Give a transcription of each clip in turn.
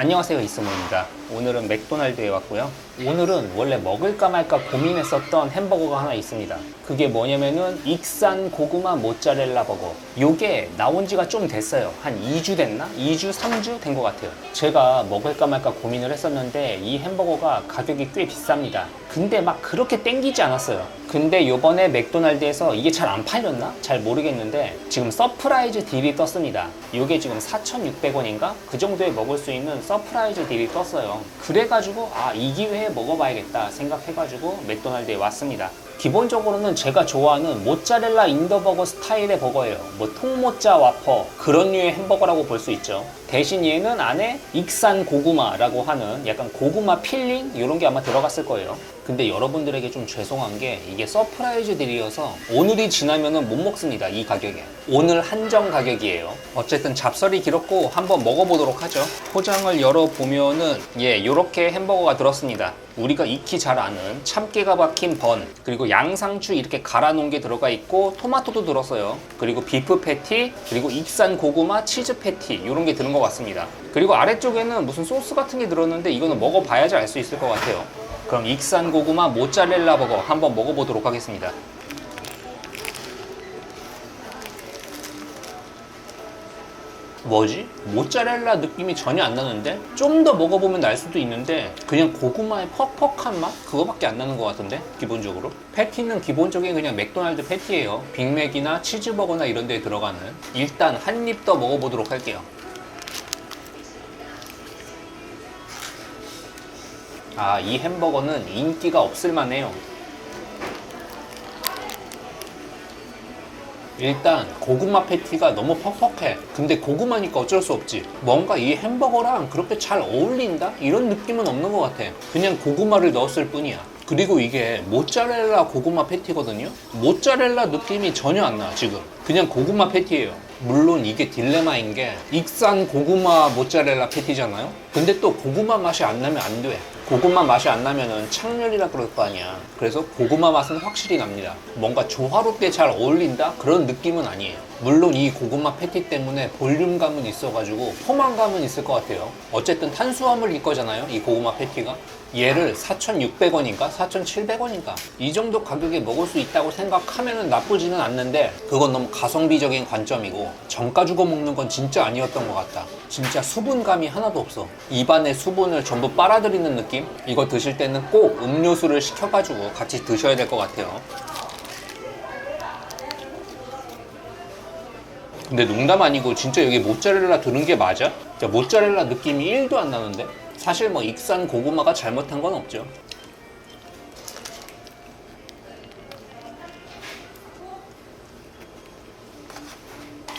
안녕하세요 이스모입니다. 오늘은 맥도날드에 왔고요. 오늘은 원래 먹을까 말까 고민했었던 햄버거가 하나 있습니다. 그게 뭐냐면은 익산 고구마 모짜렐라 버거. 요게 나온 지가 좀 됐어요. 한 2주 됐나? 2주 3주 된 것 같아요. 제가 먹을까 말까 고민을 했었는데 이 햄버거가 가격이 꽤 비쌉니다. 근데 막 그렇게 땡기지 않았어요. 근데 요번에 맥도날드에서 이게 잘 안 팔렸나? 잘 모르겠는데 지금 서프라이즈 딜이 떴습니다. 요게 지금 4,600원인가? 그 정도에 먹을 수 있는 서프라이즈 딜이 떴어요. 그래가지고 아 이 기회에 먹어봐야겠다 생각해가지고 맥도날드에 왔습니다 기본적으로는 제가 좋아하는 모짜렐라 인더버거 스타일의 버거예요. 뭐 통모짜 와퍼 그런 류의 햄버거라고 볼 수 있죠. 대신 얘는 안에 익산 고구마라고 하는 약간 고구마 필링? 이런 게 아마 들어갔을 거예요. 근데 여러분들에게 좀 죄송한 게 이게 서프라이즈 딜이어서 오늘이 지나면은 못 먹습니다 이 가격에. 오늘 한정 가격이에요. 어쨌든 잡설이 길었고 한번 먹어보도록 하죠. 포장을 열어보면은 예 요렇게 햄버거가 들었습니다. 우리가 익히 잘 아는 참깨가 박힌 번 그리고 양상추 이렇게 갈아 놓은 게 들어가 있고 토마토도 들었어요. 그리고 비프 패티 그리고 익산 고구마 치즈 패티 이런 게 드는 것 같습니다. 그리고 아래쪽에는 무슨 소스 같은 게 들었는데 이거는 먹어봐야지 알 수 있을 것 같아요. 그럼 익산 고구마 모짜렐라 버거 한번 먹어보도록 하겠습니다 뭐지? 모짜렐라 느낌이 전혀 안 나는데? 좀 더 먹어보면 날 수도 있는데 그냥 고구마의 퍽퍽한 맛? 그거밖에 안 나는 것 같은데? 기본적으로 패티는 기본적인 그냥 맥도날드 패티예요 빅맥이나 치즈버거나 이런 데에 들어가는 일단 한 입 더 먹어보도록 할게요 아 이 햄버거는 인기가 없을만해요 일단 고구마 패티가 너무 퍽퍽해. 근데 고구마니까 어쩔 수 없지. 뭔가 이 햄버거랑 그렇게 잘 어울린다? 이런 느낌은 없는 것 같아. 그냥 고구마를 넣었을 뿐이야. 그리고 이게 모짜렐라 고구마 패티거든요. 모짜렐라 느낌이 전혀 안 나 지금. 그냥 고구마 패티예요. 물론 이게 딜레마인 게 익산 고구마 모짜렐라 패티잖아요. 근데 또 고구마 맛이 안 나면 안돼 고구마 맛이 안 나면은 창렬이라 그럴 거 아니야. 그래서 고구마 맛은 확실히 납니다. 뭔가 조화롭게 잘 어울린다? 그런 느낌은 아니에요. 물론 이 고구마 패티 때문에 볼륨감은 있어가지고 포만감은 있을 것 같아요. 어쨌든 탄수화물일 거잖아요. 이 고구마 패티가. 얘를 4,600원인가? 4,700원인가? 이 정도 가격에 먹을 수 있다고 생각하면 나쁘지는 않는데 그건 너무 가성비적인 관점이고 정가 주고 먹는 건 진짜 아니었던 것 같다. 진짜 수분감이 하나도 없어. 입안에 수분을 전부 빨아들이는 느낌? 이거 드실 때는 꼭 음료수를 시켜가지고 같이 드셔야 될 것 같아요. 근데 농담 아니고 진짜 여기 모짜렐라 드는 게 맞아? 모짜렐라 느낌이 1도 안 나는데? 사실 뭐 익산 고구마가 잘못한 건 없죠.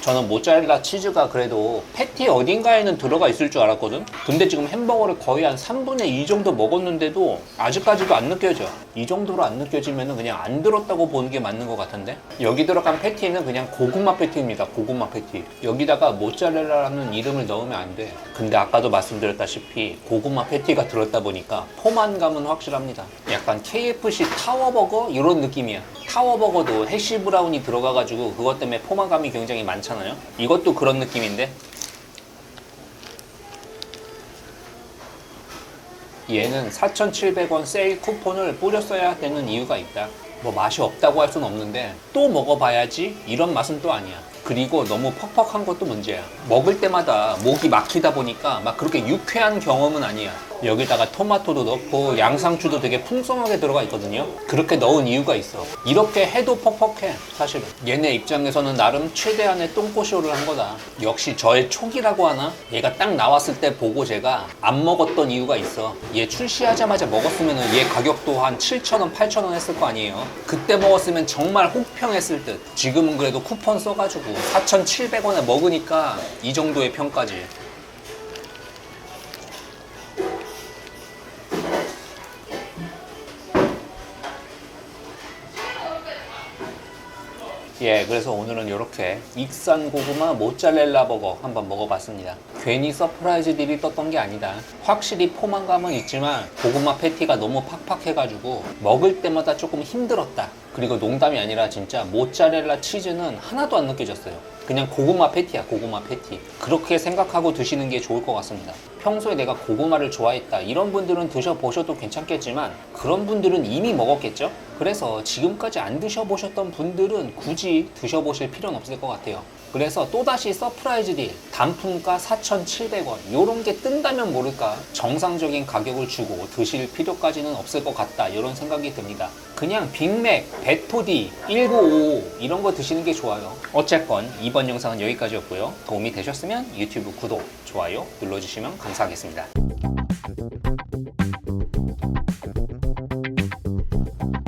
저는 모짜렐라 치즈가 그래도 패티 어딘가에는 들어가 있을 줄 알았거든? 근데 지금 햄버거를 거의 한 3분의 2 정도 먹었는데도 아직까지도 안 느껴져. 이 정도로 안 느껴지면 그냥 안 들었다고 보는 게 맞는 것 같은데? 여기 들어간 패티는 그냥 고구마 패티입니다. 고구마 패티. 여기다가 모짜렐라라는 이름을 넣으면 안 돼. 근데 아까도 말씀드렸다시피 고구마 패티가 들었다 보니까 포만감은 확실합니다. 약간 KFC 타워버거? 이런 느낌이야. 타워버거도 해시 브라운이 들어가가지고 그것 때문에 포만감이 굉장히 많잖아요. 이것도 그런 느낌인데 얘는 4,700원 세일 쿠폰을 뿌렸어야 되는 이유가 있다. 뭐 맛이 없다고 할 수는 없는데 또 먹어봐야지 이런 맛은 또 아니야. 그리고 너무 퍽퍽한 것도 문제야. 먹을 때마다 목이 막히다 보니까 막 그렇게 유쾌한 경험은 아니야. 여기다가 토마토도 넣고 양상추도 되게 풍성하게 들어가 있거든요. 그렇게 넣은 이유가 있어. 이렇게 해도 퍽퍽해. 사실은. 얘네 입장에서는 나름 최대한의 똥꼬쇼를 한 거다. 역시 저의 촉이라고 하나? 얘가 딱 나왔을 때 보고 제가 안 먹었던 이유가 있어. 얘 출시하자마자 먹었으면 얘 가격도 한 7,000원, 8,000원 했을 거 아니에요. 그때 먹었으면 정말 혹평했을 듯. 지금은 그래도 쿠폰 써가지고 4,700원에 먹으니까 이 정도의 평가지. 예, 그래서 오늘은 이렇게 익산 고구마 모짜렐라 버거 한번 먹어봤습니다. 괜히 서프라이즈 딜이 떴던 게 아니다. 확실히 포만감은 있지만 고구마 패티가 너무 팍팍해가지고 먹을 때마다 조금 힘들었다. 그리고 농담이 아니라 진짜 모짜렐라 치즈는 하나도 안 느껴졌어요. 그냥 고구마 패티야, 고구마 패티. 그렇게 생각하고 드시는 게 좋을 것 같습니다. 평소에 내가 고구마를 좋아했다 이런 분들은 드셔보셔도 괜찮겠지만 그런 분들은 이미 먹었겠죠? 그래서 지금까지 안 드셔보셨던 분들은 굳이 드셔보실 필요는 없을 것 같아요. 그래서 또다시 서프라이즈 딜 단품가 4,700원. 요런 게 뜬다면 모를까 정상적인 가격을 주고 드실 필요까지는 없을 것 같다. 이런 생각이 듭니다. 그냥 빅맥, 베토디, 1955 이런 거 드시는 게 좋아요. 어쨌건 이번 영상은 여기까지였고요. 도움이 되셨으면 유튜브 구독, 좋아요 눌러주시면 감사하겠습니다